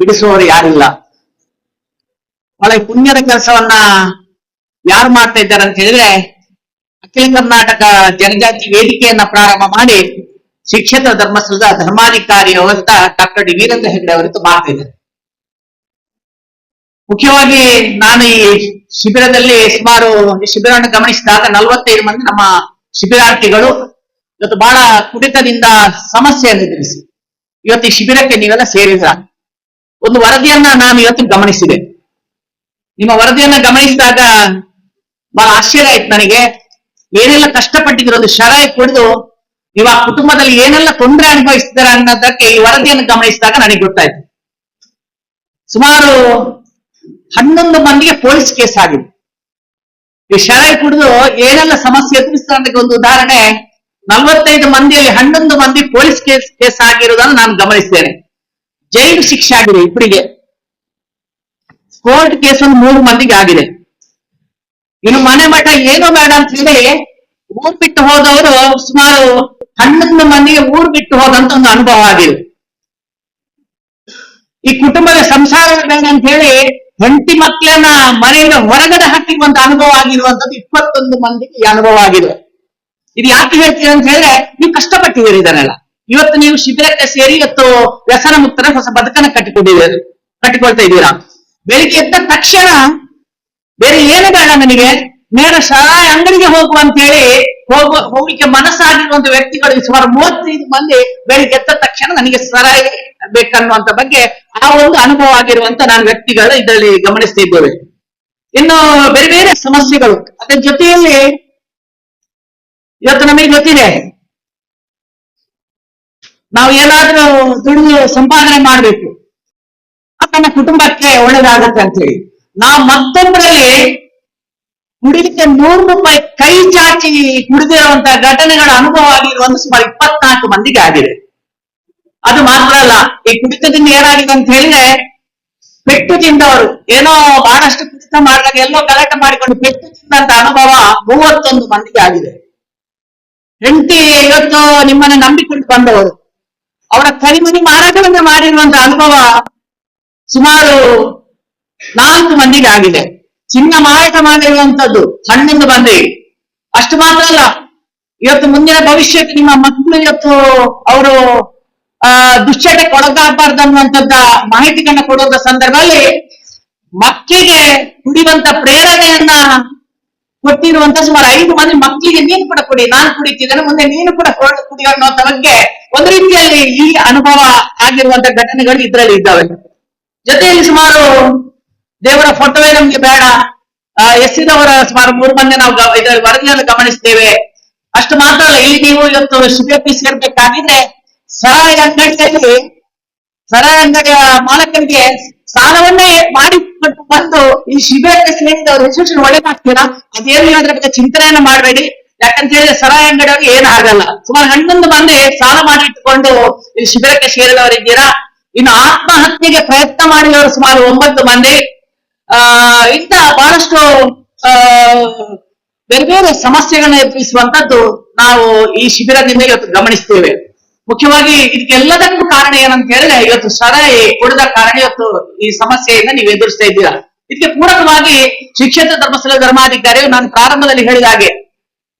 ಬಿಡಿಸುವವರು ಯಾರಿಲ್ಲ. ಬಹಳ ಪುಣ್ಯದ ಕೆಲಸವನ್ನ ಯಾರು ಮಾಡ್ತಾ ಇದ್ದಾರೆ ಅಂತ ಹೇಳಿದ್ರೆ, ಅಖಿಲ ಕರ್ನಾಟಕ ಜನಜಾತಿ ವೇದಿಕೆಯನ್ನ ಪ್ರಾರಂಭ ಮಾಡಿ ಶಿಕ್ಷಕ ಧರ್ಮಸ್ಥಳದ ಧರ್ಮಾಧಿಕಾರಿ ಅವರಂತ ಡಾಕ್ಟರ್ ಡಿ ವೀರೇಂದ್ರ ಹೆಗ್ಡೆ ಅವರಂತ ಮಾಡ್ತಾ ಮುಖ್ಯವಾಗಿ ನಾನು ಈ ಶಿಬಿರದಲ್ಲಿ ಸುಮಾರು ಶಿಬಿರವನ್ನು ಗಮನಿಸಿದಾಗ ನಲವತ್ತೈದು ಮಂದಿ ನಮ್ಮ ಶಿಬಿರಾರ್ಥಿಗಳು ಇವತ್ತು ಬಹಳ ಕುಡಿತದಿಂದ ಸಮಸ್ಯೆಯನ್ನು ಎದುರಿಸಿ. ಇವತ್ತು ಈ ಶಿಬಿರಕ್ಕೆ ನೀವೆಲ್ಲ ಸೇರಿದ್ರ ಒಂದು ವರದಿಯನ್ನ ನಾನು ಇವತ್ತು ಗಮನಿಸಿದೆ. ನಿಮ್ಮ ವರದಿಯನ್ನ ಗಮನಿಸಿದಾಗ ಬಹಳ ಆಶ್ಚರ್ಯ ಆಯ್ತು ನನಗೆ. ಏನೆಲ್ಲ ಕಷ್ಟಪಟ್ಟಿದ್ರು, ಒಂದು ಶರಾಯಿ ಕುಡಿದು ನೀವು ಆ ಕುಟುಂಬದಲ್ಲಿ ಏನೆಲ್ಲ ತೊಂದರೆ ಅನುಭವಿಸಿದ್ದಾರೆ ಅನ್ನೋದಕ್ಕೆ ಈ ವರದಿಯನ್ನು ಗಮನಿಸಿದಾಗ ನನಗೆ ಗೊತ್ತಾಯ್ತು. ಸುಮಾರು ಹನ್ನೊಂದು ಮಂದಿಗೆ ಪೊಲೀಸ್ ಕೇಸ್ ಆಗಿದೆ. ಈ ಶರಾಯಿ ಕುಡಿದು ಏನೆಲ್ಲ ಸಮಸ್ಯೆ ಎದುರಿಸ್ತಾರೆ ಒಂದು ಉದಾಹರಣೆ. ನಲವತ್ತೈದು ಮಂದಿಯಲ್ಲಿ ಹನ್ನೊಂದು ಮಂದಿ ಪೊಲೀಸ್ ಕೇಸ್ ಕೇಸ್ ಆಗಿರುವುದನ್ನು ನಾನು ಗಮನಿಸಿದ್ದೇನೆ ಜೈಲು ಶಿಕ್ಷೆ ಆಗಿದೆ ಇಬ್ಬರಿಗೆ. ಕೋರ್ಟ್ ಕೇಸ್ ಒಂದು ಮೂರು ಮಂದಿಗೆ ಆಗಿದೆ. ಇನ್ನು ಮನೆ ಮಠ ಏನು ಬೇಡ ಅಂತ ಹೇಳಿ ಊರ್ ಬಿಟ್ಟು ಹೋದವರು ಸುಮಾರು ಹನ್ನೊಂದು ಮಂದಿಗೆ ಊರ್ ಬಿಟ್ಟು ಹೋದಂತ ಒಂದು ಅನುಭವ ಆಗಿದೆ. ಈ ಕುಟುಂಬದ ಸಂಸಾರ ಬೇಡ ಅಂತ ಹೇಳಿ ಹೆಂಡತಿ ಮಕ್ಕಳನ್ನ ಮನೆಯಿಂದ ಹೊರಗಡೆ ಹಾಕಿರುವಂತ ಅನುಭವ ಆಗಿರುವಂತದ್ದು ಇಪ್ಪತ್ತೊಂದು ಮಂದಿಗೆ ಈ ಅನುಭವ ಆಗಿದೆ. ಇದು ಯಾಕೆ ಹೇಳ್ತೀರಿ ಅಂತ ಹೇಳಿದ್ರೆ, ನೀವು ಕಷ್ಟಪಟ್ಟಿದ್ದೀರಿ ಇದನ್ನೆಲ್ಲ ಇವತ್ತು ನೀವು ಶಿಬಿರಕ್ಕೆ ಸೇರಿ ಇವತ್ತು ವ್ಯಸನ ಮುಕ್ತರ ಹೊಸ ಬದುಕನ್ನ ಕಟ್ಟಿಕೊಂಡಿದ್ದೀರಿ, ಕಟ್ಟಿಕೊಳ್ತಾ ಇದ್ದೀರಾ? ಬೆಳಿಗ್ಗೆ ಎದ್ದ ತಕ್ಷಣ ಬೇರೆ ಏನು ಬೇಡ ನನಗೆ ನೇರ ಶಾಲಾ ಅಂಗಡಿಗೆ ಹೋಗುವ ಅಂತ ಹೇಳಿ ಹೋಗುವ ಹೋಗ್ಲಿಕ್ಕೆ ಮನಸ್ಸಾಗಿರುವಂತ ವ್ಯಕ್ತಿಗಳು ಸುಮಾರು ಮೂವತ್ತೈದು ಮಂದಿ ಬೆಳಿಗ್ಗೆ ಎದ್ದ ತಕ್ಷಣ ನನಗೆ ಸರಾಯಿ ಬೇಕನ್ನುವಂತ ಬಗ್ಗೆ ಆ ಒಂದು ಅನುಭವ ಆಗಿರುವಂತ ನಾನು ವ್ಯಕ್ತಿಗಳು ಇದರಲ್ಲಿ ಗಮನಿಸ್ತಿದ್ದೇವೆ ಇನ್ನು ಬೇರೆ ಬೇರೆ ಸಮಸ್ಯೆಗಳು, ಅದರ ಜೊತೆಯಲ್ಲಿ ಇವತ್ತು ನಮಗೆ ಗೊತ್ತಿದೆ ನಾವು ಏನಾದ್ರೂ ದುಡಿದು ಸಂಪಾದನೆ ಮಾಡ್ಬೇಕು. ನಮ್ಮ ಕುಟುಂಬಕ್ಕೆ ಒಳ್ಳೇದಾಗತ್ತೆ ಅಂತ ಹೇಳಿ ನಾವು ಮತ್ತೊಬ್ಬರಲ್ಲಿ ಕುಡಿಲಿಕ್ಕೆ ನೂರು ರೂಪಾಯಿ ಕೈ ಚಾಚಿ ಕುಡಿದಿರುವಂತ ಘಟನೆಗಳ ಅನುಭವ ಆಗಿರುವಂತ ಸುಮಾರು ಇಪ್ಪತ್ನಾಲ್ಕು ಮಂದಿಗೆ ಆಗಿದೆ. ಅದು ಮಾತ್ರ ಅಲ್ಲ, ಈ ಕುಡಿತದಿಂದ ಏನಾಗಿದೆ ಅಂತ ಹೇಳಿದ್ರೆ ಪೆಟ್ಟು ತಿಂದವರು, ಏನೋ ಬಹಳಷ್ಟು ಕುಡಿತ ಮಾಡಿದಾಗ ಎಲ್ಲೋ ಗಲಾಟೆ ಮಾಡಿಕೊಂಡು ಪೆಟ್ಟು ತಿಂದಂತ ಅನುಭವ ಮೂವತ್ತೊಂದು ಮಂದಿಗೆ ಆಗಿದೆ. ಹೆಂಡತಿ ಇವತ್ತು ನಿಮ್ಮನ್ನ ನಂಬಿಕೊಂಡು ಬಂದವರು. ಅವರ ಕರಿಮನಿ ಮಾರಾಟವನ್ನ ಮಾಡಿರುವಂತ ಅನುಭವ ಸುಮಾರು ನಾಲ್ಕು ಮಂದಿಗೆ ಆಗಿದೆ. ಚಿನ್ನ ಮಾರಾಟ ಮಾಡಿರುವಂತದ್ದು ಹಣ್ಣಿಂದ ಬಂದಿ ಅಷ್ಟು ಮಾತ್ರ ಅಲ್ಲ, ಇವತ್ತು ಮುಂದಿನ ಭವಿಷ್ಯಕ್ಕೆ ನಿಮ್ಮ ಮಕ್ಕಳು ಇವತ್ತು ಅವರು, ಆ ದುಶ್ಚಟಕ್ಕೆ ಒಳಗಾಗಬಾರ್ದು ಅನ್ನುವಂಥದ್ದ ಮಾಹಿತಿಗಳನ್ನ ಕೊಡುವಂತ ಸಂದರ್ಭದಲ್ಲಿ ಮಕ್ಕಳಿಗೆ ಕುಡಿಯುವಂತ ಪ್ರೇರಣೆಯನ್ನ ಕೊಟ್ಟಿರುವಂತ ಸುಮಾರು ಐದು ಮಂದಿ ಮಕ್ಕಳಿಗೆ ನೀನು ಕೂಡ ಕುಡಿ, ನಾನು ಕುಡಿತಿದ್ದೇನೆ ಮುಂದೆ ನೀನು ಕೂಡ ಹೊರಡು ಕುಡಿ ಅನ್ನೋ ಬಗ್ಗೆ ಒಂದು ರೀತಿಯಲ್ಲಿ ಈ ಅನುಭವ ಆಗಿರುವಂತ ಘಟನೆಗಳು ಇದರಲ್ಲಿ ಇದ್ದಾವೆ. ಜೊತೆಯಲ್ಲಿ ಸುಮಾರು ದೇವರ ಫೋಟೋವೇ ನಮ್ಗೆ ಬೇಡ. ಎಸ್ಸಿದವರ ಸುಮಾರು ಮೂರು ಮಂದಿ ನಾವು ಇದರಲ್ಲಿ ಇದರ ವರದಿಯನ್ನು ಗಮನಿಸ್ತೇವೆ ಅಷ್ಟು ಮಾತ್ರ ಅಲ್ಲ, ಇಲ್ಲಿ ನೀವು ಇವತ್ತು ಶಿಬಿರಕ್ಕೆ ಸೇರ್ಬೇಕಾಗಿದ್ರೆ ಸರಾಯಿ ಅಂಗಡಿಯಲ್ಲಿ ಸರಾಯಿ ಅಂಗಡಿಯ ಮಾಲಕನಿಗೆ ಸಾಲವನ್ನೇ ಮಾಡಿ ಕೊಟ್ಟು ಬಂದು ಈ ಶಿಬಿರಕ್ಕೆ ಸೇರಿದವರು ಹೆಸರು ಒಳ್ಳೆದಾಗ್ತೀರಾ ಅದೇನು ಅದ್ರ ಬಗ್ಗೆ ಚಿಂತನೆಯನ್ನ ಮಾಡಬೇಡಿ. ಯಾಕಂತ ಹೇಳಿದ್ರೆ ಸರಾಯಿ ಅಂಗಡಿಯವ್ರಿಗೆ ಏನು ಆಗಲ್ಲ. ಸುಮಾರು ಹನ್ನೊಂದು ಮಂದಿ ಸಾಲ ಮಾಡಿ ಇಟ್ಕೊಂಡು ಈ ಶಿಬಿರಕ್ಕೆ ಸೇರಿದವರಿದ್ದೀರಾ ಇನ್ನು ಆತ್ಮಹತ್ಯೆಗೆ ಪ್ರಯತ್ನ ಮಾಡಿದವರು ಸುಮಾರು ಒಂಬತ್ತು ಮಂದಿ. ಆ, ಇಂತ ಬಹಳಷ್ಟು, ಆ, ಬೇರೆ ಬೇರೆ ಸಮಸ್ಯೆಗಳನ್ನ ಎದುರಿಸುವಂತದ್ದು ನಾವು ಈ ಶಿಬಿರದಿಂದ ಇವತ್ತು ಗಮನಿಸ್ತೇವೆ. ಮುಖ್ಯವಾಗಿ ಇದಕ್ಕೆಲ್ಲದಕ್ಕೂ ಕಾರಣ ಏನಂತ ಹೇಳಿದ್ರೆ ಇವತ್ತು ಸರಾಯಿ ಕುಡಿದ ಕಾರಣ ಇವತ್ತು ಈ ಸಮಸ್ಯೆಯಿಂದ ನೀವು ಎದುರಿಸ್ತಾ ಇದ್ದೀರಾ. ಇದಕ್ಕೆ ಪೂರಕವಾಗಿ ಶಿಕ್ಷಕ ಧರ್ಮಸ್ಥಳ ಧರ್ಮಾಧಿಕಾರಿಯು ನಾನು ಪ್ರಾರಂಭದಲ್ಲಿ ಹೇಳಿದ ಹಾಗೆ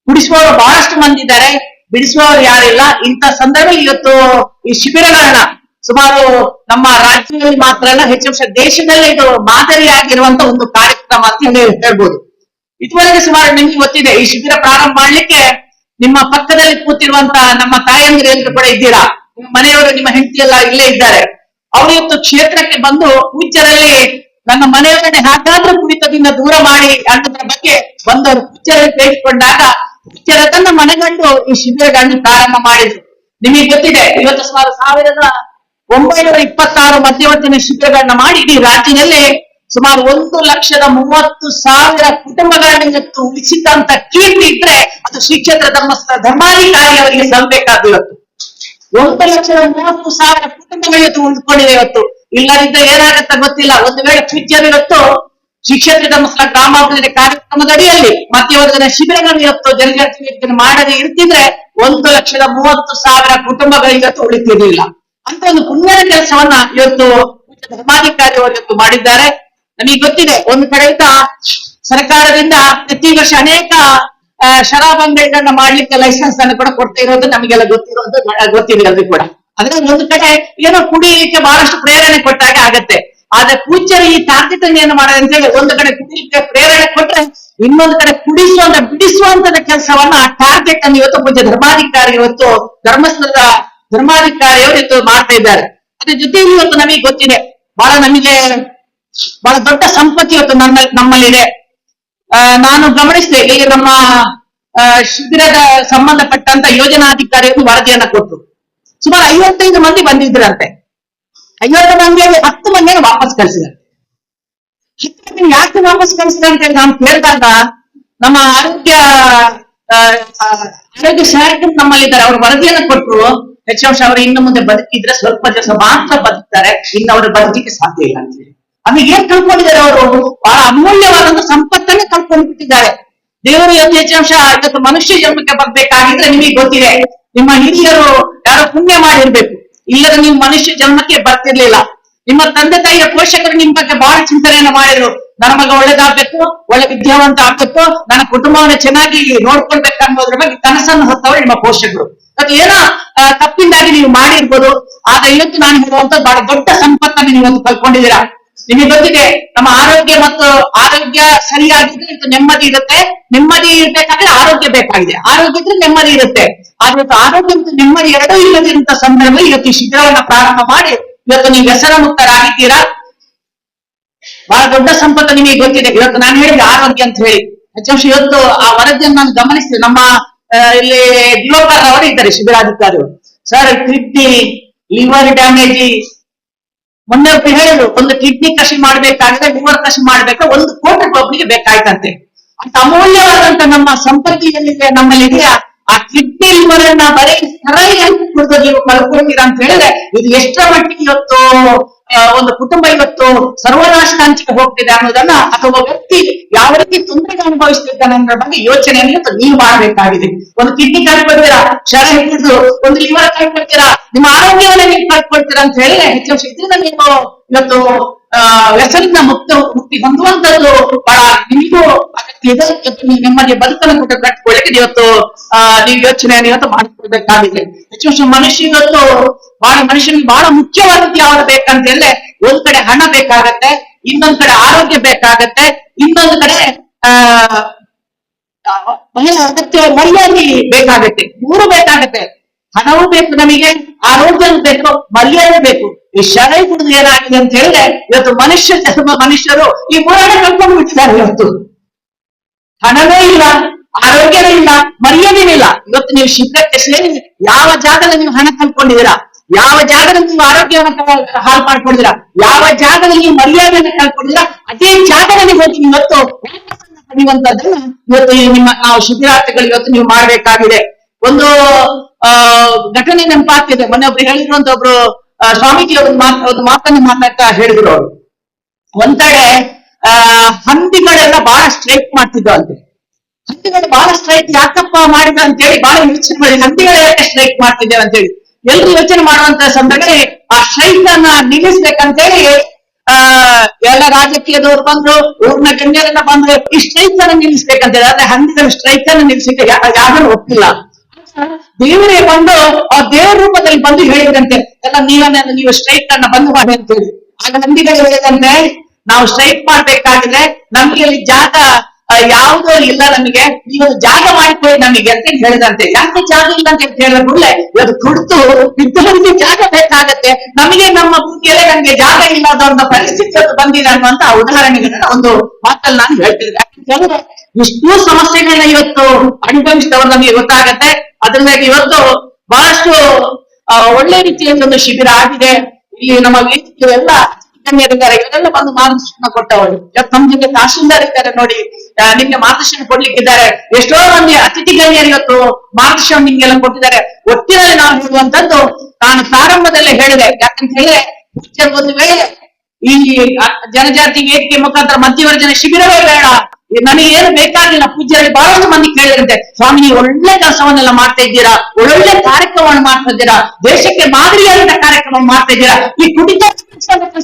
ಕುಡಿಸುವವರು ಬಹಳಷ್ಟು ಮಂದಿ ಇದ್ದಾರೆ, ಬಿಡಿಸುವವರು ಯಾರಿಲ್ಲ ಇಂಥ ಸಂದರ್ಭದಲ್ಲಿ ಇವತ್ತು ಈ ಶಿಬಿರಗಳನ್ನ ಸುಮಾರು ನಮ್ಮ ರಾಜ್ಯದಲ್ಲಿ ಮಾತ್ರ ಅಲ್ಲ ಹೆಚ್ಚು ದೇಶದಲ್ಲೇ ಇದು ಮಾದರಿಯಾಗಿರುವಂತ ಒಂದು ಕಾರ್ಯಕ್ರಮ ಅಂತ ಹೇಳಿ ಹೇಳ್ಬೋದು. ಇದುವರೆಗೆ ಸುಮಾರು ನಿಮ್ಗೆ ಗೊತ್ತಿದೆ, ಈ ಶಿಬಿರ ಪ್ರಾರಂಭ ಮಾಡ್ಲಿಕ್ಕೆ ನಿಮ್ಮ ಪಕ್ಕದಲ್ಲಿ ಕೂತಿರುವಂತ ನಮ್ಮ ತಾಯಂದಿರು ಕೂಡ ಇದ್ದೀರಾ? ನಿಮ್ಮ ಮನೆಯವರು, ನಿಮ್ಮ ಹೆಂಡತಿ ಎಲ್ಲ ಇಲ್ಲೇ ಇದ್ದಾರೆ. ಅವರು ಇವತ್ತು ಕ್ಷೇತ್ರಕ್ಕೆ ಬಂದು ಹುಚ್ಚರಲ್ಲಿ ನನ್ನ ಮನೆಯವರನ್ನೇ ಹಾಗಾದ್ರೂ ಕುಡಿತದಿಂದ ದೂರ ಮಾಡಿ ಅನ್ನೋದ್ರ ಬಗ್ಗೆ ಬಂದವರು ಹುಚ್ಚರಲ್ಲಿ ಬೇಡಿಕೊಂಡಾಗ ಹುಚ್ಚರ ತನ್ನ ಮನೆಗಂಡು ಈ ಶಿಬಿರಗಳನ್ನು ಪ್ರಾರಂಭ ಮಾಡಿದ್ರು. ನಿಮಗೆ ಗೊತ್ತಿದೆ, ಇವತ್ತು ಸುಮಾರು ಸಾವಿರದ ಒಂಬೈನೂರ ಇಪ್ಪತ್ತಾರು ಮಧ್ಯವರ್ತಿನ ಶಿಬಿರಗಳನ್ನ ಮಾಡಿ ಇಡೀ ರಾಜ್ಯದಲ್ಲಿ ಸುಮಾರು ಒಂದು ಲಕ್ಷದ ಮೂವತ್ತು ಸಾವಿರ ಕುಟುಂಬಗಳನ್ನ ಇವತ್ತು ಕೀರ್ತಿ ಇದ್ರೆ ಅದು ಶ್ರೀಕ್ಷೇತ್ರ ಧರ್ಮಸ್ಥಳ ಧರ್ಮಾಧಿಕಾರಿ ಅವರಿಗೆ ಸಲ್ಲಬೇಕಾದ ಇವತ್ತು ಒಂದು ಲಕ್ಷದ ಮೂವತ್ತು ಸಾವಿರ ಕುಟುಂಬಗಳು ಇವತ್ತು ಇವತ್ತು. ಇಲ್ಲದಿದ್ದರೆ ಏನಾಗತ್ತ ಗೊತ್ತಿಲ್ಲ. ಒಂದು ವೇಳೆ ಫ್ಯೂಚರ್ ಇವತ್ತು ಶ್ರೀಕ್ಷೇತ್ರ ಧರ್ಮಸ್ಥಳ ಗ್ರಾಮಾಭಿವೃದ್ಧಿ ಕಾರ್ಯಕ್ರಮದ ಅಡಿಯಲ್ಲಿ ಮಧ್ಯವರ್ಗದ ಶಿಬಿರಗಳನ್ನು ಇವತ್ತು ಜನಜಾತಿ ಮಾಡದೆ ಇರ್ತಿದ್ರೆ ಒಂದು ಲಕ್ಷದ ಮೂವತ್ತು ಸಾವಿರ ಕುಟುಂಬಗಳು ಇವತ್ತು ಉಳಿತಿರ್ಲಿಲ್ಲ. ಅಂತ ಒಂದು ಪುಣ್ಯದ ಕೆಲಸವನ್ನ ಇವತ್ತು ಧರ್ಮಾಧಿಕಾರಿ ಅವರು ಇವತ್ತು ಮಾಡಿದ್ದಾರೆ. ನಮಗೆ ಗೊತ್ತಿದೆ, ಒಂದು ಕಡೆಯಿಂದ ಸರ್ಕಾರದಿಂದ ಪ್ರತಿ ವರ್ಷ ಅನೇಕ ಶರಾಬ್ ಅಂಗಡಿಗಳನ್ನ ಮಾಡ್ಲಿಕ್ಕೆ ಲೈಸೆನ್ಸ್ ಅನ್ನು ಕೂಡ ಕೊಡ್ತಾ ಇರೋದು ನಮಗೆಲ್ಲ ಗೊತ್ತಿರೋದು ಗೊತ್ತಿದೆ ಅದು ಕೂಡ. ಅದ್ರ ಒಂದು ಕಡೆ ಏನೋ ಕುಡಿಲಿಕ್ಕೆ ಬಹಳಷ್ಟು ಪ್ರೇರಣೆ ಕೊಟ್ಟಾಗ ಆಗತ್ತೆ. ಆದ್ರೆ ಪೂಜ್ಯರು ಈ ಮಾಡ ಅಂತ ಹೇಳಿ ಒಂದು ಕಡೆ ಕುಡಿಲಿಕ್ಕೆ ಪ್ರೇರಣೆ ಕೊಟ್ರೆ ಇನ್ನೊಂದು ಕಡೆ ಕುಡಿಸುವಂತ ಬಿಡಿಸುವಂತ ಕೆಲಸವನ್ನ ಟಾರ್ಗೆಟ್ ಅನ್ನು ಇವತ್ತು ಪೂಜ್ಯ ಧರ್ಮಾಧಿಕಾರಿ ಇವತ್ತು ಧರ್ಮಸ್ಥಳದ ಧರ್ಮಾಧಿಕಾರಿಯವರು ಇವತ್ತು ಮಾಡ್ತಾ ಇದ್ದಾರೆ. ಅದ್ರ ಜೊತೆಯಲ್ಲಿ ಇವತ್ತು ನಮಗೆ ಗೊತ್ತಿದೆ. ಬಹಳ ನಮಗೆ ಬಹಳ ದೊಡ್ಡ ಸಂಪತ್ತಿ ಇವತ್ತು ನನ್ನ ನಮ್ಮಲ್ಲಿದೆ. ನಾನು ಗಮನಿಸಿದೆ, ಈಗ ನಮ್ಮ ಶಿಬಿರದ ಸಂಬಂಧಪಟ್ಟಂತ ಯೋಜನಾಧಿಕಾರಿಗಳು ವರದಿಯನ್ನ ಕೊಟ್ಟರು ಸುಮಾರು ಐವತ್ತೈದು ಮಂದಿ ಬಂದಿದ್ರಂತೆ. ಐವತ್ತು ಮಂದಿಯಲ್ಲಿ ಹತ್ತು ಮಂದಿಯನ್ನು ವಾಪಸ್ ಕಳಿಸಿದ್ದಾರೆ. ಹತ್ತು ಮಂದಿ ಯಾಕೆ ವಾಪಸ್ ಕಳಿಸಿದ್ರೆ ಅಂತ ಹೇಳಿ ನಾನು ಕೇಳಿದಾಗ, ನಮ್ಮ ಆರೋಗ್ಯ ಆರೋಗ್ಯ ಸಹಾಯಕ ನಮ್ಮಲ್ಲಿದ್ದಾರೆ, ಅವ್ರು ವರದಿಯನ್ನ ಕೊಟ್ಟರು ಹೆಚ್ಚಾಂಶ ಅವರು ಇನ್ನು ಮುಂದೆ ಬದುಕಿದ್ರೆ ಸ್ವಲ್ಪ ದಿವಸ ಮಾತ್ರ ಬದುಕ್ತಾರೆ, ಇನ್ನು ಅವರು ಬದುಕಲಿಕ್ಕೆ ಸಾಧ್ಯ ಇಲ್ಲ ಅಂತ ಹೇಳಿ. ಆಮೇಲೆ ಏನ್ ಕಳ್ಕೊಂಡಿದ್ದಾರೆ ಅವರು? ಬಹಳ ಅಮೂಲ್ಯವಾದಂತ ಸಂಪತ್ತನ್ನೇ ಕಳ್ಕೊಂಡು ಬಿಟ್ಟಿದ್ದಾರೆ. ದೇವರು ಒಂದು ಹೆಚ್ಚಾಂಶ ಇವತ್ತು ಮನುಷ್ಯ ಜನ್ಮಕ್ಕೆ ಬರ್ಬೇಕಾಗಿದ್ರೆ ನಿಮಗೆ ಗೊತ್ತಿದೆ. ನಿಮ್ಮ ಹಿರಿಯರು ಯಾರೋ ಪುಣ್ಯ ಮಾಡಿರ್ಬೇಕು. ಇಲ್ಲದ ನೀವು ಮನುಷ್ಯ ಜನ್ಮಕ್ಕೆ ಬರ್ತಿರ್ಲಿಲ್ಲ. ನಿಮ್ಮ ತಂದೆ ತಾಯಿಯ ಪೋಷಕರು ನಿಮ್ ಬಗ್ಗೆ ಬಹಳ ಚಿಂತನೆಯನ್ನ ಮಾಡಿದ್ರು. ನನ್ನ ಮಗ ಒಳ್ಳೇದಾಗ್ಬೇಕು, ಒಳ್ಳೆ ವಿದ್ಯಾವಂತ ಆಗ್ಬೇಕು, ನನ್ನ ಕುಟುಂಬವನ್ನ ಚೆನ್ನಾಗಿ ನೋಡ್ಕೊಳ್ಬೇಕು ಅನ್ನೋದ್ರ ಬಗ್ಗೆ ಕನಸನ್ನು ಹೊತ್ತವರು ನಿಮ್ಮ ಪೋಷಕರು. ಅದು ಏನೋ ತಪ್ಪಿಂದಾಗಿ ನೀವು ಮಾಡಿರ್ಬೋದು. ಆದ್ರೆ ಇವತ್ತು ನಾನು ಹೇಳುವಂತ ಬಹಳ ದೊಡ್ಡ ಸಂಪತ್ತನ್ನು ನೀವು ಕಲ್ಕೊಂಡಿದ್ದೀರಾ ನಿಮಗೆ ಗೊತ್ತಿದೆ, ನಮ್ಮ ಆರೋಗ್ಯ ಮತ್ತು ಆರೋಗ್ಯ ಸರಿಯಾಗಿದ್ರೆ ಇವತ್ತು ನೆಮ್ಮದಿ ಇರುತ್ತೆ. ನೆಮ್ಮದಿ ಇರ್ಬೇಕಾದ್ರೆ ಆರೋಗ್ಯ ಬೇಕಾಗಿದೆ. ಆರೋಗ್ಯ ಇದ್ರೆ ನೆಮ್ಮದಿ ಇರುತ್ತೆ. ಆದ್ರೆ ಆರೋಗ್ಯ ಮತ್ತು ನೆಮ್ಮದಿ ಎರಡೂ ಇಲ್ಲದಿರುವಂತ ಸಂದರ್ಭ ಇವತ್ತು ಈ ಶಿಬಿರವನ್ನ ಪ್ರಾರಂಭ ಮಾಡಿ, ಇವತ್ತು ನೀವು ವ್ಯಸನ ಮುಕ್ತರಾಗಿದ್ದೀರಾ ಬಹಳ ದೊಡ್ಡ ಸಂಪತ್ತು ನಿಮಗೆ ಗೊತ್ತಿದೆ. ಇವತ್ತು ನಾನು ಹೇಳಿದೆ ಆರೋಗ್ಯ ಅಂತ ಹೇಳಿ. ಹೆಚ್ಚಾಂಶ ಇವತ್ತು ಆ ವರದಿಯನ್ನು ನಾನು ಗಮನಿಸಿದೆ. ನಮ್ಮ ಇಲ್ಲಿ ದಿಲೋಕರ್ ಅವರು ಇದ್ದಾರೆ ಶಿಬಿರಾಧಿಕಾರಿಗಳು. ಸರ್, ಕಿಡ್ನಿ, ಲಿವರ್ ಡ್ಯಾಮೇಜ್ ಮೊನ್ನೆ ಒಬ್ರು ಹೇಳಿದ್ರು, ಒಂದು ಕಿಡ್ನಿ ಕಸಿ ಮಾಡ್ಬೇಕಾದ್ರೆ ಲಿವರ್ ಕಸಿ ಮಾಡ್ಬೇಕಾದ್ರೆ ಒಂದು ಕೋಟಿ ಒಬ್ಬರಿಗೆ ಬೇಕಾಯ್ತಂತೆ. ಅಂತ ಅಮೂಲ್ಯವಾದಂತ ನಮ್ಮ ಸಂಪತ್ತಿ ಏನಿದೆ, ನಮ್ಮಲ್ಲಿ ಇದೆಯಾ? ಆ ಕಿಡ್ನಿ ಲಿವರ್ ಅನ್ನ ಬರೀ ಸರಿಯಾಗಿ ಕುಡಿದು ನೀವು ಅಂತ ಹೇಳಿದ್ರೆ, ಇದು ಎಷ್ಟರ ಮಟ್ಟಿಗೆ ಇವತ್ತು ಒಂದು ಕುಟುಂಬ ಇವತ್ತು ಸರ್ವನಾಶನ ಹಂಚಿಕೆ ಹೋಗ್ತಿದೆ ಅನ್ನೋದನ್ನ ಅಥವಾ ವ್ಯಕ್ತಿ ಯಾವ ರೀತಿ ತೊಂದರೆ ಅನುಭವಿಸ್ತಿದ್ದಾನೆ ಅನ್ನೋ ಬಗ್ಗೆ ಯೋಚನೆಯನ್ನು ನೀವು ಮಾಡಬೇಕಾಗಿದೆ. ಒಂದು ಕಿಡ್ನಿ ಕಳ್ಕೊಳ್ತೀರಾ? ಶರ ಹಿಡಿದು ಒಂದು ಲಿವರ್ ಕಳ್ಕೊಳ್ತೀರಾ? ನಿಮ್ಮ ಆರೋಗ್ಯವನ್ನ ನೀವು ಕಳ್ಕೊಳ್ತೀರಾ ಅಂತ ಹೇಳಿ ಹೆಚ್ಚು ಶಕ್ತಿಯಿಂದ ನೀವು ಇವತ್ತು ಆ ವ್ಯಸನದಿಂದ ಮುಕ್ತ ಮುಕ್ತಿ ಹೊಂದುವಂತದ್ದು ಬಹಳ ನಿಮಗೂ ಅಗತ್ಯ ಇದೆ. ನಿಮ್ಮಲ್ಲಿ ಬದುಕನ್ನು ಕೂಡ ಕಟ್ಟಿಕೊಳ್ಳಿಕ್ಕೆ ಇವತ್ತು ನೀವು ಯೋಚನೆಯನ್ನು ಇವತ್ತು ಮಾಡಿಕೊಳ್ಬೇಕಾಗಿದೆ ಹೆಚ್ಚು ಮನುಷ್ಯ ಇವತ್ತು ಬಹಳ ಮನುಷ್ಯನಿಗೆ ಬಹಳ ಮುಖ್ಯವಾದದ್ದು ಯಾವ್ದು ಬೇಕಂತ ಹೇಳಿದ್ರೆ ಒಂದ್ ಕಡೆ ಹಣ ಬೇಕಾಗತ್ತೆ ಇನ್ನೊಂದ್ ಕಡೆ ಆರೋಗ್ಯ ಬೇಕಾಗತ್ತೆ ಇನ್ನೊಂದು ಕಡೆ ಆ, ಬಹಳ ಅಗತ್ಯ ಮರ್ಯಾದೆ ಬೇಕಾಗತ್ತೆ. ಮೂರು ಬೇಕಾಗತ್ತೆ. ಹಣವೂ ಬೇಕು ನಮಗೆ, ಆರೋಗ್ಯವೂ ಬೇಕು, ಮರ್ಯಾದೆ ಬೇಕು. ಈ ಶರೈ ಕುಡಿದು ಏನಾಗಿದೆ ಅಂತ ಹೇಳಿದ್ರೆ, ಇವತ್ತು ಮನುಷ್ಯ ಮನುಷ್ಯರು ಈ ಮೂರನ್ನ ಕಳ್ಕೊಂಡು ಬಿಟ್ಟಿದ್ದಾರೆ ಇವತ್ತು. ಹಣವೇ ಇಲ್ಲ, ಆರೋಗ್ಯವೇ ಇಲ್ಲ ಮರ್ಯಾದೆ ಇಲ್ಲ. ಇವತ್ತು ನೀವು ಶಿಬಿರಕ್ಕೆ ಸೇರಿ ಯಾವ ಜಾಗದಲ್ಲಿ ನೀವು ಹಣ ಕಳ್ಕೊಂಡಿದ್ದೀರಾ? ಯಾವ ಜಾಗದಲ್ಲಿ ನೀವು ಆರೋಗ್ಯವನ್ನು ಹಾಳು ಮಾಡ್ಕೊಂಡಿದ್ದೀರಾ? ಯಾವ ಜಾಗದಲ್ಲಿ ನೀವು ಮರ್ಯಾದೆಯನ್ನು ಕಳ್ಕೊಂಡಿದ್ದೀರಾ? ಅದೇ ಜಾಗದಲ್ಲಿ ಹೋಗಿ ಇವತ್ತು ಪಡೆಯುವಂತದ್ದನ್ನು ಇವತ್ತು ನಿಮ್ಮ ಶಿಬಿರಾರ್ಥಿಗಳು ಇವತ್ತು ನೀವು ಮಾಡಬೇಕಾಗಿದೆ. ಒಂದು ಘಟನೆ ನೆನಪಾಗ್ತಿದೆ. ಮೊನ್ನೆ ಒಬ್ರು ಹೇಳಿದ್ರು ಅಂತ ಒಬ್ರು ಸ್ವಾಮೀಜಿ ಒಂದು ಮಾತು ಒಂದು ಮಾತನ್ನ ಮಾತಾಡ್ತಾ ಹೇಳಿದ್ರು ಅವರು. ಒಂದ್ ಕಡೆ, ಆ, ಹಂದಿಗಳೆಲ್ಲ ಬಹಳ ಸ್ಟ್ರೈಕ್ ಮಾಡ್ತಿದ್ರು ಅಂತೆ ಹಂದಿಗಳು ಬಹಳ ಸ್ಟ್ರೈಕ್ ಯಾಕಪ್ಪ ಮಾಡಿದ ಅಂತ ಹೇಳಿ ಬಹಳ ಯೋಚನೆ ಮಾಡಿ ಹಂದಿಗಳು ಯಾಕೆ ಸ್ಟ್ರೈಕ್ ಮಾಡ್ತಿದ್ದೆ ಅಂತ ಹೇಳಿ ಎಲ್ರು ಯೋಚನೆ ಮಾಡುವಂತ ಸಂದರ್ಭದಲ್ಲಿ ಆ ಸ್ಟ್ರೈಕ್ ಅನ್ನ ನಿಲ್ಲಿಸ್ಬೇಕಂತ ಹೇಳಿ ಆ, ಎಲ್ಲ ರಾಜಕೀಯದವ್ರು ಬಂದ್ರು, ಊರ್ನ ಗಣ್ಯರೆಲ್ಲ ಬಂದ್ರು, ಈ ಸ್ಟ್ರೈಕ್ ಅನ್ನ ನಿಲ್ಲಿಸ್ಬೇಕಂತ ಹೇಳಿ ಆದ್ರೆ ಹಂದಿಗಳ ಸ್ಟ್ರೈಕ್ ಅನ್ನ ನಿಲ್ಲಿಸಕ್ಕೆ ಯಾ- ಯಾರು ಒಪ್ಪಿಲ್ಲ. ದೇವರೇ ಬಂದು ಆ ದೇವರ ರೂಪದಲ್ಲಿ ಬಂದು ಹೇಳಿದ್ರಂತೆ, ಎಲ್ಲ ನೀವನ್ನ ನೀವು ಸ್ಟ್ರೈಕ್ ಅನ್ನ ಬಂದು ಮಾಡಿ ಅಂತ ಹೇಳಿ ಆಗ ನಂದಿಗಳು ಹೇಳಿದಂತೆ ನಾವು ಸ್ಟ್ರೈಕ್ ಮಾಡ್ಬೇಕಾದ್ರೆ ನಮ್ಗೆ ಅಲ್ಲಿ ಜಾಗ ಯಾವುದೋ ಇಲ್ಲ ನಮಗೆ, ನೀವು ಜಾಗ ಮಾಡಿಕೊಳ್ಳಿ ನಮಗೆ ಅಂತ ಹೇಳಿದಂತೆ ಯಾಕೆ ಜಾಗ ಇಲ್ಲ ಅಂತ ಹೇಳಿ ಹೇಳಿದ ಕೂಡಲೇ, ಇವತ್ತು ಕುಡಿದು ಇದ್ದವರಿಗೆ ಜಾಗ ಬೇಕಾಗತ್ತೆ, ನಮಗೆ ನಮ್ಮ ಭೂಮಿಯಲ್ಲೇ ನಮ್ಗೆ ಜಾಗ ಇಲ್ಲದ ಒಂದು ಪರಿಸ್ಥಿತಿ ಬಂದಿ ಬಂದಿದೆ ಅನ್ನುವಂತ ಉದಾಹರಣೆಗಳನ್ನ ಒಂದು ಮಾತಲ್ಲಿ ನಾನು ಹೇಳ್ತಿದ್ದೆ. ಯಾಕಂದ್ರೆ ಇಷ್ಟು ಸಮಸ್ಯೆಗಳನ್ನ ಇವತ್ತು ಅನುಭವಿಸಿದವರು ನಮಗೆ ಗೊತ್ತಾಗತ್ತೆ. ಅದ್ರಿಂದಾಗಿ ಇವತ್ತು ಬಹಳಷ್ಟು ಒಳ್ಳೆ ರೀತಿಯಲ್ಲಿ ಒಂದು ಶಿಬಿರ ಆಗಿದೆ. ಇಲ್ಲಿ ನಮ್ಮ ವೇದಿಕೆಯೆಲ್ಲ ಗಣ್ಯರಿದ್ದಾರೆ ಇವರೆಲ್ಲ ಬಂದು ಮಾರ್ಗದರ್ಶನ ಕೊಟ್ಟವರು. ಇವತ್ತು ನಮ್ಮ ಜೊತೆ ತಹಶೀಲ್ದಾರ್ ಇದ್ದಾರೆ ನೋಡಿ. ನಿಮ್ಗೆ ಮಾರ್ಗದರ್ಶನ ಕೊಡ್ಲಿಕ್ಕಿದ್ದಾರೆ. ಎಷ್ಟೋ ಮಂದಿ ಅತಿಥಿ ಗಣ್ಯರು ಇವತ್ತು ಮಾರ್ಗದರ್ಶನ ನಿಮ್ಗೆಲ್ಲ ಕೊಟ್ಟಿದ್ದಾರೆ. ಒಟ್ಟಿನಲ್ಲಿ ನಾನು ಹೇಳುವಂತದ್ದು ನಾನು ಪ್ರಾರಂಭದಲ್ಲೇ ಹೇಳಿದೆ. ಯಾಕಂತ ಹೇಳಿ ಒಂದು ವೇಳೆ ಈ ಜನಜಾತಿ ವೇದಿಕೆ ಮುಖಾಂತರ ಮಧ್ಯವರ್ಜನ ಶಿಬಿರವೇ ಬೇಡ. ನನಗೆ ಏನು ಬೇಕಾಗಿಲ್ಲ, ಪೂಜ್ಯರಲ್ಲಿ ಬಹಳಷ್ಟು ಮಂದಿ ಕೇಳಿದಂತೆ ಸ್ವಾಮಿ ನೀವು ಒಳ್ಳೆ ಕೆಲಸವನ್ನೆಲ್ಲ ಮಾಡ್ತಾ ಇದ್ದೀರಾ? ಒಳ್ಳೊಳ್ಳೆ ಕಾರ್ಯಕ್ರಮವನ್ನು ಮಾಡ್ತಾ ಇದ್ದೀರಾ? ದೇಶಕ್ಕೆ ಮಾದರಿಯಾದಂತ ಕಾರ್ಯಕ್ರಮ ಮಾಡ್ತಾ ಇದ್ದೀರಾ? ಈ ಕುಡಿತ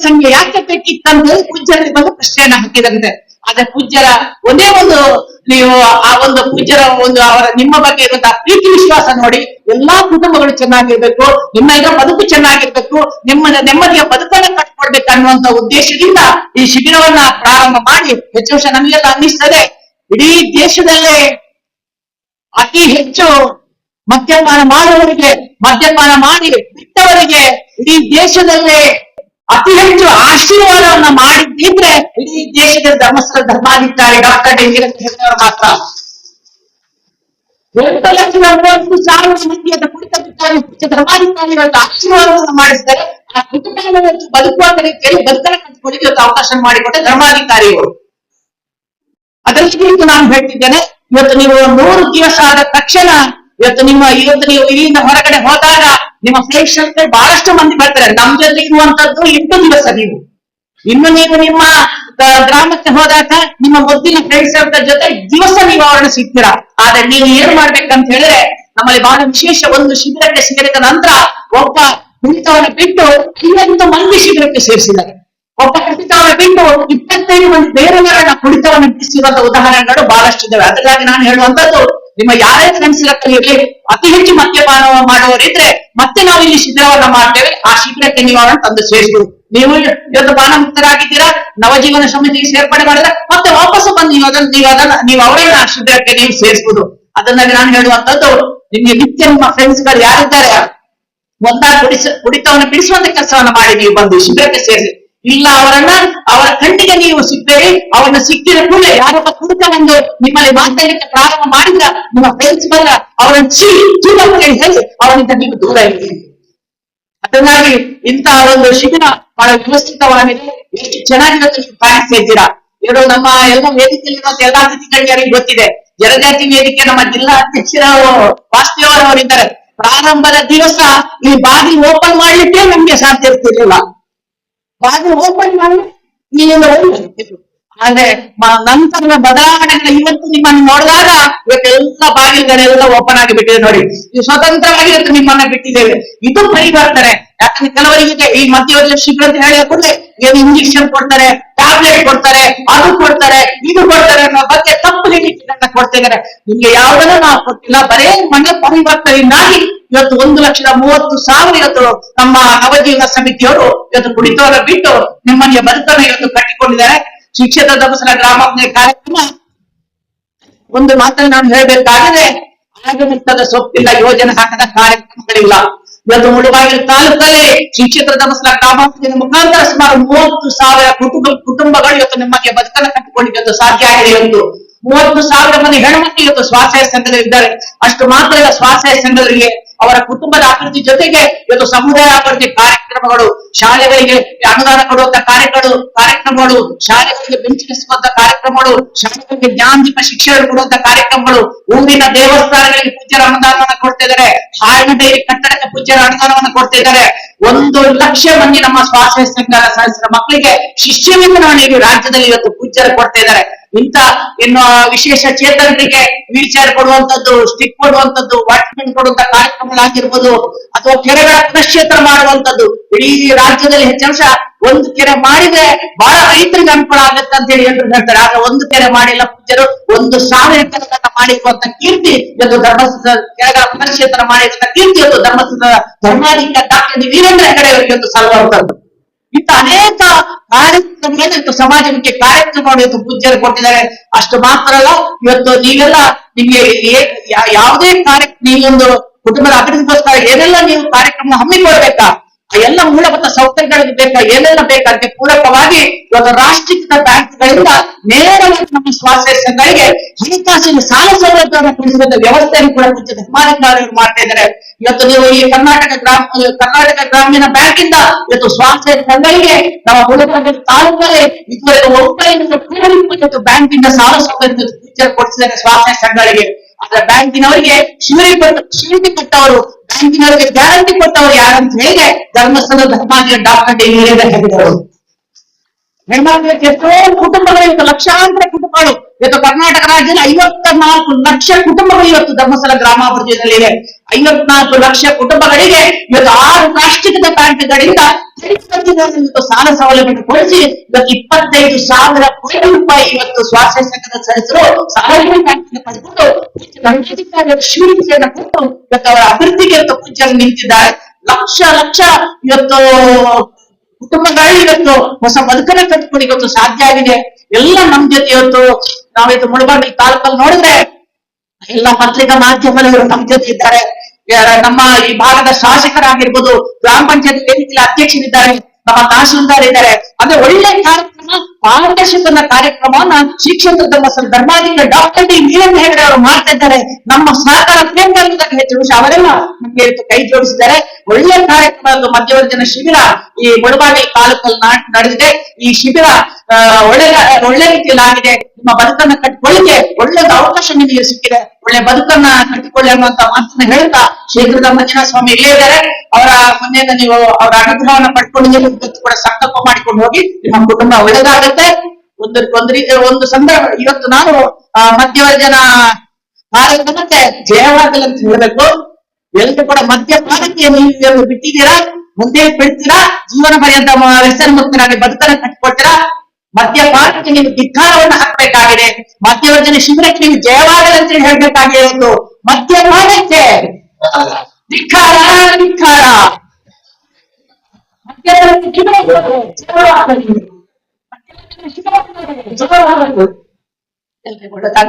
ಸಂಖ್ಯೆ ಯಾಕೆ ಬೇಕಿತ್ತಂತ ಪೂಜ್ಯರಲ್ಲಿ ಬಂದು ಪ್ರಶ್ನೆಯನ್ನ ಹಾಕಿದಂತೆ ಆದ್ರೆ ಪೂಜ್ಯರ ಒಂದೇ ಒಂದು ನೀವು ಆ ಒಂದು ಪೂಜ್ಯರ ಒಂದು ಅವರ ನಿಮ್ಮ ಬಗ್ಗೆ ಇರುವಂತಹ ಪ್ರೀತಿ ವಿಶ್ವಾಸ ನೋಡಿ, ಎಲ್ಲಾ ಕುಟುಂಬಗಳು ಚೆನ್ನಾಗಿರ್ಬೇಕು, ನಿಮ್ಮ ಇರೋ ಬದುಕು ಚೆನ್ನಾಗಿರ್ಬೇಕು, ನಿಮ್ಮ ನೆಮ್ಮದಿಯ ಬದುಕನ್ನ ಕಟ್ಕೊಡ್ಬೇಕು ಅನ್ನುವಂತ ಉದ್ದೇಶದಿಂದ ಈ ಶಿಬಿರವನ್ನ ಪ್ರಾರಂಭ ಮಾಡಿ, ಹೆಚ್ಚು ವರ್ಷ ನಮಗೆಲ್ಲ ಅನ್ನಿಸ್ತದೆ. ಇಡೀ ದೇಶದಲ್ಲೇ ಅತಿ ಹೆಚ್ಚು ಮದ್ಯಪಾನ ಮಾಡುವವರಿಗೆ, ಮದ್ಯಪಾನ ಮಾಡಿ ಬಿಟ್ಟವರಿಗೆ ಇಡೀ ದೇಶದಲ್ಲೇ ಅತಿ ಹೆಚ್ಚು ಆಶೀರ್ವಾದವನ್ನ ಮಾಡಿದ್ದಿದ್ರೆ ಇಡೀ ದೇಶದ ಧರ್ಮಸ್ಥಳ ಧರ್ಮಾಧಿಕಾರಿ ಡಾಕ್ಟರ್ ಡಿ ವೀರಭದ್ರಯ್ಯನವರು ಮಾತ್ರ. ಎಂಟು ಲಕ್ಷದ ಮೂವತ್ತು ಸಾವಿರ ಮಂದಿಯ ಕುರಿತ ಬಿಟ್ಟಾಗಿ ಧರ್ಮಾಧಿಕಾರಿಗಳ ಆಶೀರ್ವಾದವನ್ನು ಮಾಡಿಸಿದರೆ ಆ ಕುಟುಂಬವನ್ನು ಬದುಕುವ ರೀತಿಯಲ್ಲಿ ಬದುಕನ ಕಟ್ಟಿಕೊಳ್ಳಿ ಇವತ್ತು ಅವಕಾಶ ಮಾಡಿಕೊಟ್ಟೆ ಧರ್ಮಾಧಿಕಾರಿಗಳು. ಅದರ ಕುರಿತು ನಾನು ಹೇಳ್ತಿದ್ದೇನೆ, ಇವತ್ತು ನೀವು ನೂರು ದಿವಸ ಆದ ತಕ್ಷಣ ಇವತ್ತು ನಿಮ್ಮ, ಇವತ್ತು ನೀವು ಇಲ್ಲಿಂದ ಹೊರಗಡೆ ಹೋದಾಗ ನಿಮ್ಮ ಫ್ರೆಂಡ್ಸ್ ಅಂತ ಬಹಳಷ್ಟು ಮಂದಿ ಬರ್ತಾರೆ. ನಮ್ ಜೊತೆ ಇರುವಂತದ್ದು ಎಂಟು ದಿವಸ ನೀವು. ಇನ್ನು ನೀವು ನಿಮ್ಮ ಗ್ರಾಮಕ್ಕೆ ಹೋದಾಗ ನಿಮ್ಮ ಮೊದಲಿನ ಫ್ರೆಂಡ್ಸ್ ಜೊತೆ ದಿವಸ ನೀವು ಅವರನ್ನು ಸಿಗ್ತೀರಾ? ಆದ್ರೆ ನೀವು ಏನ್ ಮಾಡ್ಬೇಕಂತ ಹೇಳಿದ್ರೆ ನಮ್ಮಲ್ಲಿ ಬಹಳ ವಿಶೇಷ ಒಂದು ಶಿಬಿರಕ್ಕೆ ಸೇರಿದ ನಂತರ ಒಬ್ಬ ಕುಳಿತವನ್ನ ಬಿಟ್ಟು ಐವತ್ತು ಮಂದಿ ಶಿಬಿರಕ್ಕೆ ಸೇರಿಸಿದ್ದಾರೆ. ಒಬ್ಬ ಕುಳಿತವನ್ನ ಬಿಟ್ಟು ಇಪ್ಪತ್ತೈದು ಮಂದಿ ಬೇರೆಯವರನ್ನ ಕುಳಿತವನ್ನು ಬಿಡಿಸಿರುವಂತ ಉದಾಹರಣೆಗಳು ಬಹಳಷ್ಟು ಇದ್ದಾವೆ ಅದಕ್ಕಾಗಿ ನಾನು ಹೇಳುವಂತದ್ದು ನಿಮ್ಮ ಯಾರೇ ಫ್ರೆಂಡ್ಸ್ ಇರಲಿ, ಅತಿ ಹೆಚ್ಚು ಮದ್ಯಪಾನ ಮಾಡುವವರಿದ್ರೆ ಮತ್ತೆ ನಾವು ಇಲ್ಲಿ ಶಿಬಿರವನ್ನ ಮಾಡ್ತೇವೆ. ಆ ಶಿಬಿರಕ್ಕೆ ನೀವು ಅವರನ್ನು ತಂದು ಸೇರಿಸಬಹುದು ನೀವು ಇವತ್ತು ಮುಕ್ತರಾಗಿದ್ದೀರಾ? ನವಜೀವನ ಸಮಿತಿಗೆ ಸೇರ್ಪಡೆ ಮಾಡಿದ್ರೆ ಮತ್ತೆ ವಾಪಸ್ ಬಂದು ನೀವು ಅದನ್ನ ನೀವು ಅದನ್ನ ನೀವು ಅವರನ್ನ ಆ ಶಿಬಿರಕ್ಕೆ ನೀವು ಸೇರಿಸಬಹುದು ಅದನ್ನ ನಾನು ಹೇಳುವಂತದ್ದು ನಿಮ್ಗೆ ನಿತ್ಯ ನಿಮ್ಮ ಫ್ರೆಂಡ್ಸ್ಗಳು ಯಾರಿದ್ದಾರೆ? ಒಂದಾಗ ಕುಡಿಸ ಕುಡಿತವನ್ನು ಬಿಡಿಸುವಂತ ಕೆಲಸವನ್ನ ಮಾಡಿ ನೀವು ಬಂದು ಶಿಬಿರಕ್ಕೆ ಸೇರಿಸಿ. ಇಲ್ಲ ಅವರನ್ನ ಅವರ ಕಣ್ಣಿಗೆ ನೀವು ಸಿಗ್ಬೇಡಿ ಅವರನ್ನ ಸಿಕ್ಕಿದ ಕೂಡಲೇ ಯಾರೊಬ್ಬ ಕುಡುಕ ಒಂದು ನಿಮ್ಮಲ್ಲಿ ಮಾತಾಡಲಿಕ್ಕೆ ಪ್ರಾರಂಭ ಮಾಡಿದ್ರ ನಿಮ್ಮ ಫ್ರೆಂಡ್ಸ್ ಬಂದ್ರ ಅವರನ್ನ ಚೀ ದೂರ ಹೇಳಿ ಅವರಿಂದ ನೀವು ದೂರ ಇರಿ ಅದಕ್ಕಾಗಿ ಇಂತಹ ಒಂದು ಶಿಬಿರ ಬಹಳ ವ್ಯವಸ್ಥಿತವಾಗಿದೆ. ಎಷ್ಟು ಚೆನ್ನಾಗಿರುತ್ತೆ ನೀವು ಕಾಣಿಸ್ತಾ ಇದ್ದೀರಾ. ಇವರು ನಮ್ಮ ಎಲ್ಲ ವೇದಿಕೆಯಲ್ಲಿರುವಂತ ಎಲ್ಲಾ ಅತಿಥಿಗಳಿಗೆ ಗೊತ್ತಿದೆ. ಜನಜಾತಿ ವೇದಿಕೆ ನಮ್ಮ ಜಿಲ್ಲಾ ಅಧ್ಯಕ್ಷರ ವಾಸ್ತವರವರಿದ್ದಾರೆ ಪ್ರಾರಂಭದ ದಿವಸ ಈ ಬಾಗಿಲು ಓಪನ್ ಮಾಡ್ಲಿಕ್ಕೆ ನಮ್ಗೆ ಸಾಧ್ಯ ಇರ್ತಿರ್ಲಿಲ್ಲ. ಬಾಗಿಲು ಓಪನ್ ಮಾಡಿ ಅಂದ್ರೆ ಮ- ನಂತರದ ಬದಲಾವಣೆಗಳ ಇವತ್ತು ನಿಮ್ಮನ್ನು ನೋಡಿದಾಗ ಇವತ್ತೆಲ್ಲ ಬಾಗಿಲುಗಳೆಲ್ಲ ಓಪನ್ ಆಗಿಬಿಟ್ಟಿದೆ ನೋಡಿ. ಇದು ಸ್ವತಂತ್ರವಾಗಿ ಇವತ್ತು ನಿಮ್ಮನ್ನ ಬಿಟ್ಟಿದ್ದೇವೆ. ಇದು ಪರಿವರ್ತನೆ. ಯಾಕಂದ್ರೆ ಕೆಲವರಿಗೆ ಈ ಮಧ್ಯವರ್ಗ ಶಿಬಿರ ಅಂತ ಹೇಳಿದ ಕೂಡಲೇ ಏನು ಇಂಜೆಕ್ಷನ್ ಕೊಡ್ತಾರೆ ಟ್ಯಾಬ್ಲೆಟ್ ಕೊಡ್ತಾರೆ, ಅದು ಕೊಡ್ತಾರೆ, ಇದು ಕೊಡ್ತಾರೆ ಅನ್ನೋ ಬಗ್ಗೆ ತಪ್ಪು ಹೇಳಿಕೆಗಳನ್ನ ಇದಾರೆ ನಿಮ್ಗೆ ಯಾವ್ದನ್ನ ನಾವು ಕೊಟ್ಟಿಲ್ಲ, ಬರೇ ಮನೆ ಪರಿವರ್ತನೆಯಿಂದಾಗಿ ಇವತ್ತು ಒಂದು ಲಕ್ಷದ ಮೂವತ್ತು ಸಾವಿರ ಇವತ್ತು ನಮ್ಮ ನವಜೀವನ ಸಮಿತಿಯವರು ಇವತ್ತು ಕುಡಿತವರ ಬಿಟ್ಟು ನಿಮ್ಮನೆಯ ಬದುಕನ್ನು ಇವತ್ತು ಕಟ್ಟಿಕೊಂಡಿದ್ದಾರೆ. ಶಿಕ್ಷಕ ದಮಸನ ಗ್ರಾಮಜ್ಞೆ ಕಾರ್ಯಕ್ರಮ. ಒಂದು ಮಾತನ್ನು ನಾನು ಹೇಳ್ಬೇಕಾದ್ರೆ ಆಗಮಿತ್ತದ ಸೊಪ್ಪಿಲ್ಲ, ಯೋಜನೆ ಹಾಕದ ಕಾರ್ಯಕ್ರಮಗಳಿಲ್ಲ. ಇವತ್ತು ಮುಳುಬಾಗಿಲು ತಾಲೂಕಲ್ಲಿ ಶಿಕ್ಷಕರ ಧರ್ಮಸ್ಥಳ ಗ್ರಾಮಾಭಿವೃದ್ಧಿ ಮುಖಾಂತರ ಸುಮಾರು ಮೂವತ್ತು ಸಾವಿರ ಕುಟುಂಬ, ಕುಟುಂಬಗಳು ಇವತ್ತು ನಿಮಗೆ ಬದುಕನ್ನು ಕಟ್ಟಿಕೊಂಡಿದ್ದು ಸಾಧ್ಯ ಆಗಿದೆ ಎಂದು. ಮೂವತ್ತು ಸಾವಿರ ಮಂದಿ ಹೆಣ್ಮಕ್ಳು ಇವತ್ತು ಸ್ವಾಸಹಾಯ ಸಂಘದಲ್ಲಿ ಇದ್ದಾರೆ ಅಷ್ಟು ಮಾತ್ರ ಸ್ವಾಸಹಾಯ ಸಂಘಗಳಿಗೆ ಅವರ ಕುಟುಂಬದ ಅಭಿವೃದ್ಧಿ ಜೊತೆಗೆ ಇವತ್ತು ಸಮುದಾಯ ಅಭಿವೃದ್ಧಿ ಕಾರ್ಯಕ್ರಮಗಳು, ಶಾಲೆಗಳಿಗೆ ಅನುದಾನ ಕೊಡುವಂತ ಕಾರ್ಯಗಳು, ಕಾರ್ಯಕ್ರಮಗಳು, ಶಾಲೆಗಳಿಗೆ ಬೆಂಚಿನಿಸುವಂತ ಕಾರ್ಯಕ್ರಮಗಳು, ಶಾಲೆಗಳಿಗೆ ಜ್ಞಾನದೀಪ ಶಿಕ್ಷಣ ಕೊಡುವಂತ ಕಾರ್ಯಕ್ರಮಗಳು, ಊರಿನ ದೇವಸ್ಥಾನಗಳಿಗೆ ಪೂಜ್ಯರ ಅನುದಾನವನ್ನು ಕೊಡ್ತಾ ಇದ್ದಾರೆ, ಹಾಲಿನ ಡೈರಿ ಕಟ್ಟಡಕ್ಕೆ ಪೂಜ್ಯರ ಅನುದಾನವನ್ನು ಕೊಡ್ತಾ ಇದ್ದಾರೆ. ಒಂದು ಲಕ್ಷ ಮಂದಿ ನಮ್ಮ ಸ್ವಾಸ್ಥ್ಯ ಸಂಘ ಸದಸ್ಯರ ಮಕ್ಕಳಿಗೆ ಶಿಷ್ಯವೇತನವನ್ನು ರಾಜ್ಯದಲ್ಲಿ ಇವತ್ತು ಪೂಜ್ಯರು ಕೊಡ್ತಾ ಇದ್ದಾರೆ. ಇಂತ ಇನ್ನು ವಿಶೇಷ ಚೇತನರಿಗೆ ವೀಲ್ ಚೇರ್ ಕೊಡುವಂತದ್ದು ಸ್ಟಿಕ್ ಕೊಡುವಂತದ್ದು ವಾಟ್ಮೆಂಟ್ ಕೊಡುವಂತ ಕಾರ್ಯಕ್ರಮಗಳಾಗಿರ್ಬೋದು, ಅಥವಾ ಕೆರೆಗಳ ಪುನಶ್ಚೇತನ ಮಾಡುವಂತದ್ದು ಇಡೀ ರಾಜ್ಯದಲ್ಲಿ ಹೆಚ್ಚಾಂಶ ಒಂದು ಕೆರೆ ಮಾಡಿದ್ರೆ ಬಹಳ ರೈತರಿಗೆ ಅನುಕೂಲ ಆಗುತ್ತೆ ಅಂತ ಹೇಳಿ ಎಲ್ಲರೂ ಹೇಳ್ತಾರೆ. ಆದ್ರೆ ಒಂದು ಕೆರೆ ಮಾಡಿಲ್ಲ ಪೂಜ್ಯರು, ಒಂದು ಸಾವಿರ ಕೆರೆಗಳನ್ನ ಮಾಡಿರುವಂತ ಕೀರ್ತಿ ಎಂದು ಧರ್ಮಸ್ಥಳ ಕೆರೆಗಳ ಪುನಶ್ಚೇತನ ಮಾಡಿರುವಂತ ಕೀರ್ತಿ ಎಂದು ಧರ್ಮಸ್ಥಳ ಧರ್ಮಾಧಿಕ ಡಾಕ್ಟರ್ ವೀರೇಂದ್ರ ಹೆಗಡೆ ಅವರಿಗೆ ಇವತ್ತು ಸಲ್ಲುವಂತದ್ದು ಇಂತ ಅನೇಕ ಕಾರ್ಯಕ್ರಮ ಸಮಾಜಕ್ಕೆ ಕಾರ್ಯಕ್ರಮ ಇವತ್ತು ಪೂಜ್ಯರು ಕೊಟ್ಟಿದ್ದಾರೆ. ಅಷ್ಟು ಮಾತ್ರ ಅಲ್ಲ, ಇವತ್ತು ನೀವೆಲ್ಲ ನಿಮ್ಗೆ ಯಾವುದೇ ಕಾರ್ಯ, ನೀವೊಂದು ಕುಟುಂಬದ ಅಭಿವೃದ್ಧಿಗೋಸ್ಕರ ಏನೆಲ್ಲ ನೀವು ಕಾರ್ಯಕ್ರಮ ಹಮ್ಮಿಕೊಳ್ಬೇಕಾ ಎಲ್ಲ ಮೂಲಭೂತ ಸೌಕರ್ಯಗಳಿಗೆ ಬೇಕಾ, ಏನೆಲ್ಲ ಬೇಕಾ ಅದಕ್ಕೆ ಪೂರಕವಾಗಿ ಇವತ್ತು ರಾಷ್ಟ್ರೀಕೃತ ಬ್ಯಾಂಕ್ಗಳಿಂದ ನೇರವಾಗಿ ನಮ್ಮ ಸ್ವಾಸ್ಥ್ಯ ಸಂಘಗಳಿಗೆ ಹಣಕಾಸಿನ ಸಾಲ ಸೌಲಭ್ಯವನ್ನು ಕೊಡಿಸುವಂತ ವ್ಯವಸ್ಥೆಯನ್ನು ಕೂಡ ಪೂಜ್ಯ ಧರ್ಮಾಧಿಕಾರಿಗಳು ಮಾಡ್ತಾ ಇದ್ದಾರೆ. ಇವತ್ತು ನೀವು ಈ ಕರ್ನಾಟಕ ಗ್ರಾಮ, ಕರ್ನಾಟಕ ಗ್ರಾಮೀಣ ಬ್ಯಾಂಕ್ ಇಂದ ಇವತ್ತು ಸ್ವಾಸ್ಥ್ಯ ಸಂಘಗಳಿಗೆ ನಮ್ಮ ಮೂಲಭೂತ ತಾಲೂಕಲ್ಲಿ ಇದುವರೆಗೆ ಒಂಬೈನೂರ ಇವತ್ತು ಬ್ಯಾಂಕ್ ಇಂದ ಸಾಲ ಸೌಲಭ್ಯ ಕೊಡಿಸಿದ್ದಾರೆ ಸ್ವಾಸ್ಥ್ಯ ಸಂಘಗಳಿಗೆ. ಆದ್ರೆ ಬ್ಯಾಂಕಿನವರಿಗೆ ಕೊಟ್ಟು ಶ್ಯೂರಿಟಿ ಕೊಟ್ಟವರು, ಬ್ಯಾಂಕಿನವರಿಗೆ ಗ್ಯಾರಂಟಿ ಕೊಟ್ಟವರು ಯಾರಂತ ಹೇಗೆ ಧರ್ಮಸ್ಥಳ ಧರ್ಮಾಧಿಕಾರಿ ಡಾಕ್ಟರ್ ಹೇಳಿದ ಹೇಳಿದರು ಹೆಣ್ಮಕ್ಳಿಗೆ ಎಷ್ಟೋ ಕುಟುಂಬಗಳು ಇವತ್ತು, ಲಕ್ಷಾಂತರ ಕುಟುಂಬಗಳು. ಇವತ್ತು ಕರ್ನಾಟಕ ರಾಜ್ಯದ ಐವತ್ತ ನಾಲ್ಕು ಲಕ್ಷ ಕುಟುಂಬಗಳು ಇವತ್ತು ಧರ್ಮಸ್ಥಳ ಗ್ರಾಮಾಭಿವೃದ್ಧಿಯಲ್ಲಿವೆ ಐವತ್ನಾಲ್ಕು ಲಕ್ಷ ಕುಟುಂಬಗಳಿಗೆ ಇವತ್ತು ಆರು ರಾಷ್ಟ್ರೀಕೃತ ಬ್ಯಾಂಕ್ಗಳಿಂದ ಇವತ್ತು ಸಾಲ ಸೌಲಭ್ಯ ಕೊಡಿಸಿ, ಇವತ್ತು ಇಪ್ಪತ್ತೈದು ಸಾವಿರ ಕೋಟಿ ರೂಪಾಯಿ ಇವತ್ತು ಸ್ವಾಸ್ಥ್ಯ ಸಂಘದ ಸದಸ್ಯರು ಸಾಲ ಪಡೆದುಕೊಂಡು ದಂಡಾಧಿಕಾರಿಗಳ ಶ್ರೀಮತಿಯನ್ನ ಕೊಟ್ಟು ಇವತ್ತು ಅವರ ಅಭಿವೃದ್ಧಿಗೆ ಇವತ್ತು ಪೂಜೆಗೆ ನಿಂತಿದ್ದಾರೆ. ಲಕ್ಷ ಲಕ್ಷ ಇವತ್ತು ಕುಟುಂಬಗಳು ಇವತ್ತು ಹೊಸ ಬದುಕನ್ನ ಕಟ್ಕೊಂಡು ಇವತ್ತು ಸಾಧ್ಯ ಆಗಿದೆ. ಎಲ್ಲ ನಮ್ ಜೊತೆ ಇವತ್ತು ನಾವಿವತ್ತು ಮುಳಬಾಗಿ ತಾಲೂಕಲ್ಲಿ ನೋಡಿದ್ರೆ ಎಲ್ಲ ಪತ್ರಿಕಾ ಮಾಧ್ಯಮದವರು ನಮ್ ಜೊತೆ ಇದ್ದಾರೆ. ನಮ್ಮ ಈ ಭಾಗದ ಶಾಸಕರಾಗಿರ್ಬೋದು, ಗ್ರಾಮ ಪಂಚಾಯತ್ ವೇದಿಕೆಯ ಅಧ್ಯಕ್ಷರಿದ್ದಾರೆ, ನಮ್ಮ ತಹಶೀಲ್ದಾರ್ ಇದ್ದಾರೆ. ಅಂದ್ರೆ ಒಳ್ಳೆ ಕಾರ್ಯಕ್ರಮ ಪಾರದರ್ಶಕನ ಕಾರ್ಯಕ್ರಮವನ್ನ ಶ್ರೀ ತಮ್ಮ ಧರ್ಮಾಧಿಕಾರಿ ಡಾಕ್ಟರ್ ಡಿ ವೀರೇಂದ್ರ ಹೆಗಡೆ ಅವರು ಮಾಡ್ತಾ ಇದ್ದಾರೆ. ನಮ್ಮ ಸಹಕಾರ ಕೇಂದ್ರದಲ್ಲಿ ಹೆಚ್ಚು ವಿಷಯ ಅವರೆಲ್ಲ ನಮ್ಗೆ ಕೈ ಜೋಡಿಸಿದ್ದಾರೆ. ಒಳ್ಳೆ ಕಾರ್ಯಕ್ರಮ ಮಧ್ಯವರ್ಜನ ಶಿಬಿರ ಈ ಮುಳಬಾಗಿ ತಾಲೂಕಲ್ಲಿ ನಡೆದಿದೆ. ಈ ಶಿಬಿರ ಒಳ್ಳೆ ಒಳ್ಳೆ ರೀತಿಯಲ್ಲಿ ಆಗಿದೆ. ನಿಮ್ಮ ಬದುಕನ್ನ ಕಟ್ಟಿಕೊಳ್ಳಿಕ್ಕೆ ಒಳ್ಳೆ ಅವಕಾಶ ನಿಮಗೆ ಸಿಕ್ಕಿದೆ. ಒಳ್ಳೆ ಬದುಕನ್ನ ಕಟ್ಟಿಕೊಳ್ಳಿ ಅನ್ನುವಂತ ಮಾತನ್ನ ಹೇಳ್ತಾ ಶೀಘ್ರದ ಮಂಜುನಾಥ ಸ್ವಾಮಿ ಇಲ್ಲೇ ಇದ್ದಾರೆ. ಅವರ ಮನೆಯಿಂದ ನೀವು ಅವರ ಅನುಗ್ರಹವನ್ನ ಪಡ್ಕೊಂಡಿದ್ದೀರಿ ಕೂಡ ಸಂಕಲ್ಪ ಮಾಡಿಕೊಂಡು ಹೋಗಿ ನಿಮ್ಮ ಕುಟುಂಬ ಒಳ್ಳೆದಾಗುತ್ತೆ. ಒಂದು ಒಂದು ರೀತಿ, ಒಂದು ಸಂದರ್ಭ, ಇವತ್ತು ನಾನು ಮಧ್ಯವರ್ಜನ ಮತ್ತೆ ಜಯವಾಗಲಿ ಅಂತ ಹೇಳಬೇಕು. ಎಲ್ಲರೂ ಕೂಡ ಮದ್ಯಪಾನಕ್ಕೆ ನೀವು ಬಿಟ್ಟಿದ್ದೀರಾ? ಮುಂದೆ ಬಿಡ್ತೀರಾ? ಜೀವನ ಪರ್ಯಂತ ವ್ಯಸನ ಮುಕ್ತರಾಗಿ ಬದುಕನ್ನ ಕಟ್ಟಿಕೊಡ್ತೀರಾ? ಮದ್ಯಪಾನಕ್ಕೆ ನೀವು ಧಿಕ್ಕಾರವನ್ನು ಹಾಕಬೇಕಾಗಿದೆ. ಮದ್ಯವರ್ಜನೆ ಶಿಬಿರಕ್ಕೆ ನೀವು ಜಯವಾಗಲಿ ಅಂತ ಹೇಳಿ ಹೇಳ್ಬೇಕಾಗಿರೋದು ಮದ್ಯಪಾನಕ್ಕೆ ಧಿಕ್ಕಾರ ಧಿಕ್ಕಾರ. ಜಯವಾಗಲಿ.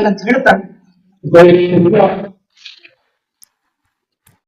ಅಂತ ಹೇಳ್ತಾನೆ